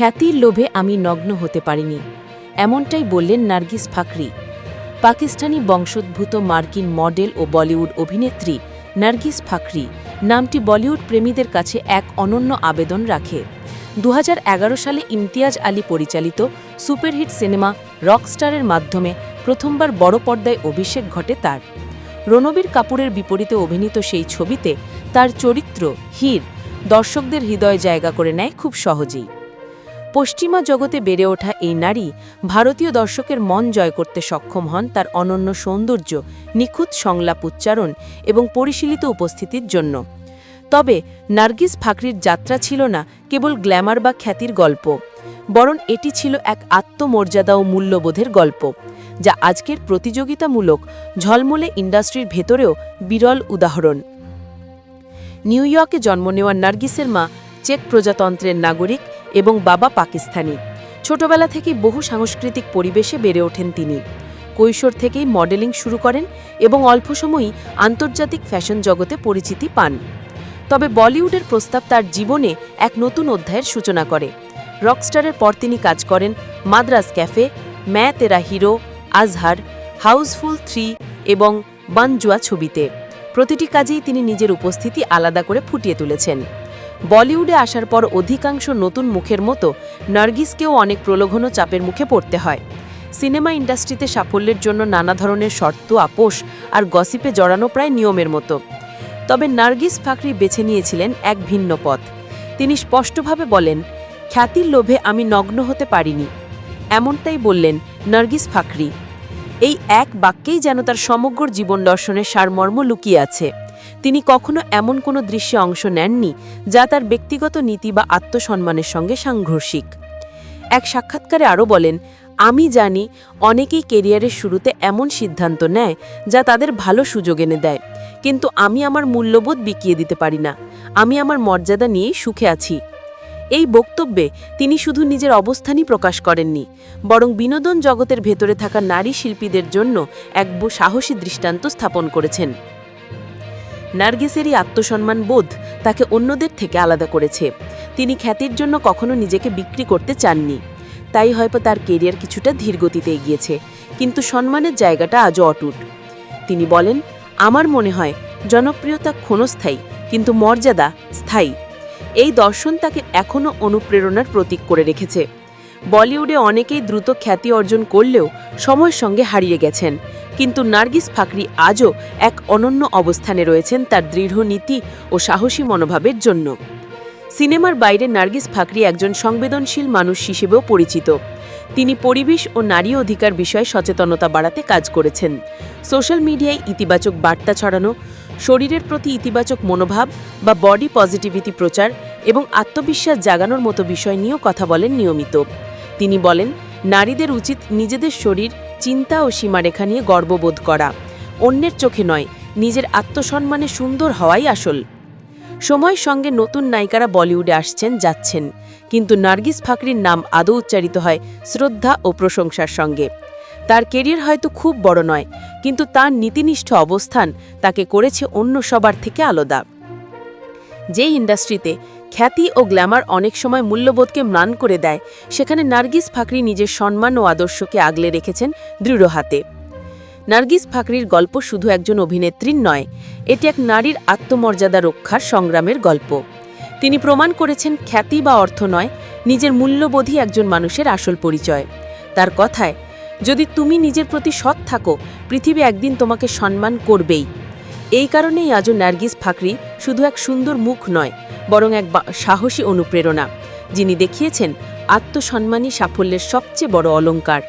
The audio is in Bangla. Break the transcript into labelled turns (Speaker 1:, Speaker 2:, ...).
Speaker 1: খ্যাতির লোভে আমি নগ্ন হতে পারিনি। এমনটাই বললেন নার্গিস ফাকরি, পাকিস্তানি বংশোদ্ভূত মার্কিন মডেল ও বলিউড অভিনেত্রী নার্গিস ফাকরি। নামটি বলিউড প্রেমীদের কাছে এক অনন্য আবেদন রাখে। দু হাজার এগারো সালে ইমতিয়াজ আলী পরিচালিত সুপারহিট সিনেমা রকস্টারের মাধ্যমে প্রথমবার বড় পর্দায় অভিষেক ঘটে তার। রণবীর কাপুরের বিপরীতে অভিনীত সেই ছবিতে তার চরিত্র, হীর, দর্শকদের হৃদয় জায়গা করে নেয় খুব সহজেই। পশ্চিমা জগতে বেড়ে ওঠা এই নারী ভারতীয় দর্শকের মন জয় করতে সক্ষম হন তার অনন্য সৌন্দর্য, নিখুঁত সংলাপ উচ্চারণ এবং পরিশীলিত উপস্থিতির জন্য। তবে নার্গিস ফাকরির যাত্রা ছিল না কেবল গ্ল্যামার বা খ্যাতির গল্প, বরং এটি ছিল এক আত্মমর্যাদা ও মূল্যবোধের গল্প, যা আজকের প্রতিযোগিতামূলক ঝলমলে ইন্ডাস্ট্রির ভেতরেও বিরল উদাহরণ। নিউ ইয়র্কে জন্ম নেওয়া নার্গিসের মা চেক প্রজাতন্ত্রের নাগরিক এবং বাবা পাকিস্তানি। ছোটবেলা থেকেই বহু সাংস্কৃতিক পরিবেশে বেড়ে ওঠেন তিনি। কৈশোর থেকেই মডেলিং শুরু করেন এবং অল্প সময়ই আন্তর্জাতিক ফ্যাশন জগতে পরিচিতি পান। তবে বলিউডের প্রস্তাব তার জীবনে এক নতুন অধ্যায়ের সূচনা করে। রকস্টারের পর তিনি কাজ করেন মাদ্রাস ক্যাফে ম্যা তেরা হিরো, আজহার, হাউসফুল থ্রি এবং বানজুয়া ছবিতে। প্রতিটি কাজেই তিনি নিজের উপস্থিতি আলাদা করে ফুটিয়ে তুলেছেন। বলিউডে আসার পর অধিকাংশ নতুন মুখের মতো নার্গিসকেও অনেক প্রলোভন চাপের মুখে পড়তে হয়। সিনেমা ইন্ডাস্ট্রিতে সাফল্যের জন্য নানা ধরনের শর্ত, আপোষ আর গসিপে জড়ানো প্রায় নিয়মের মতো। তবে নার্গিস ফাকরি বেছে নিয়েছিলেন এক ভিন্ন পথ। তিনি স্পষ্টভাবে বলেন, খ্যাতির লোভে আমি নগ্ন হতে পারিনি। এমনটাই বললেন নার্গিস ফাকরি। এই এক বাক্যেই যেন তার সমগ্র জীবন দর্শনের সারমর্ম লুকিয়ে আছে। তিনি কখনো এমন কোনো দৃশ্যে অংশ নেননি যা তার ব্যক্তিগত নীতি বা আত্মসম্মানের সঙ্গে সাংঘর্ষিক। এক সাক্ষাৎকারে আরও বলেন, আমি জানি অনেকেই কেরিয়ারের শুরুতে এমন সিদ্ধান্ত নেয় যা তাদের ভালো সুযোগ এনে দেয়, কিন্তু আমি আমার মূল্যবোধ বিকিয়ে দিতে পারি না। আমি আমার মর্যাদা নিয়েই সুখে আছি। এই বক্তব্যে তিনি শুধু নিজের অবস্থানই প্রকাশ করেননি, বরং বিনোদন জগতের ভেতরে থাকা নারী শিল্পীদের জন্য এক সাহসী দৃষ্টান্ত স্থাপন করেছেন। নার্গিসেরই আত্মসম্মান বোধ তাকে অন্যদের থেকে আলাদা করেছে। তিনি খ্যাতির জন্য কখনো নিজেকে বিক্রি করতে চাননি। তাই হয়তো তার কেরিয়ার কিছুটা ধীরগতিতে এগিয়েছে, কিন্তু সম্মানের জায়গাটা আজও অটুট। তিনি বলেন, আমার মনে হয় জনপ্রিয়তা ক্ষণস্থায়ী, কিন্তু মর্যাদা স্থায়ী। এই দর্শন তাকে এখনও অনুপ্রেরণার প্রতীক করে রেখেছে। বলিউডে অনেকেই দ্রুত খ্যাতি অর্জন করলেও সময়ের সঙ্গে হারিয়ে গেছেন। কিন্তু নার্গিস ফাকরি আজও এক অনন্য অবস্থানে রয়েছেন তার দৃঢ় নীতি ও সাহসী মনোভাবের জন্য। সিনেমার বাইরে নার্গিস ফাকরি একজন সংবেদনশীল মানুষ হিসেবেও পরিচিত। তিনি পরিবেশ ও নারী অধিকার বিষয়ে সচেতনতা বাড়াতে কাজ করেছেন। সোশ্যাল মিডিয়ায় ইতিবাচক বার্তা ছড়ানো, শরীরের প্রতি ইতিবাচক মনোভাব বা বডি পজিটিভিটি প্রচার এবং আত্মবিশ্বাস জাগানোর মতো বিষয় নিয়েও কথা বলেন নিয়মিত। তিনি বলেন, নারীদের উচিত নিজেদের শরীর চিন্তা ও সীমারেখা নিয়ে গর্ববোধ করা। অন্যের চোখে নয়, নিজের আত্মসম্মানে সুন্দর হওয়াই আসল। সময়ের সঙ্গে নতুন নায়িকারা বলিউডে আসছেন, যাচ্ছেন। কিন্তু নার্গিস ফাকরির নাম আদৌ উচ্চারিত হয় শ্রদ্ধা ও প্রশংসার সঙ্গে। তার কেরিয়ার হয়তো খুব বড় নয়, কিন্তু তার নীতিনিষ্ঠ অবস্থান তাকে করেছে অন্য সবার থেকে আলাদা। যে ইন্ডাস্ট্রিতে খ্যাতি ও গ্ল্যামার অনেক সময় মূল্যবোধকে ম্লান করে দেয়। সেখানে নার্গিস ফাকরি নিজের সম্মান ও আদর্শকে আগলে রেখেছেন দৃঢ় হাতে। নার্গিস ফাকরির গল্প শুধু একজন অভিনেত্রীর নয়, এটি এক নারীর আত্মমর্যাদা রক্ষার সংগ্রামের গল্প। তিনি প্রমাণ করেছেন খ্যাতি বা অর্থ নয়, নিজের মূল্যবোধই একজন মানুষের আসল পরিচয়। তার কথায়, যদি তুমি নিজের প্রতি সৎ থাকো, পৃথিবী একদিন তোমাকে সম্মান করবেই। এই কারণেই আজও নার্গিস ফাকরি শুধু এক সুন্দর মুখ নয় বরং এক সাহসী অনুপ্রেরণা যিনি দেখিয়েছেন আত্মসম্মানই সাফল্যের সবচেয়ে বড় অলংকার।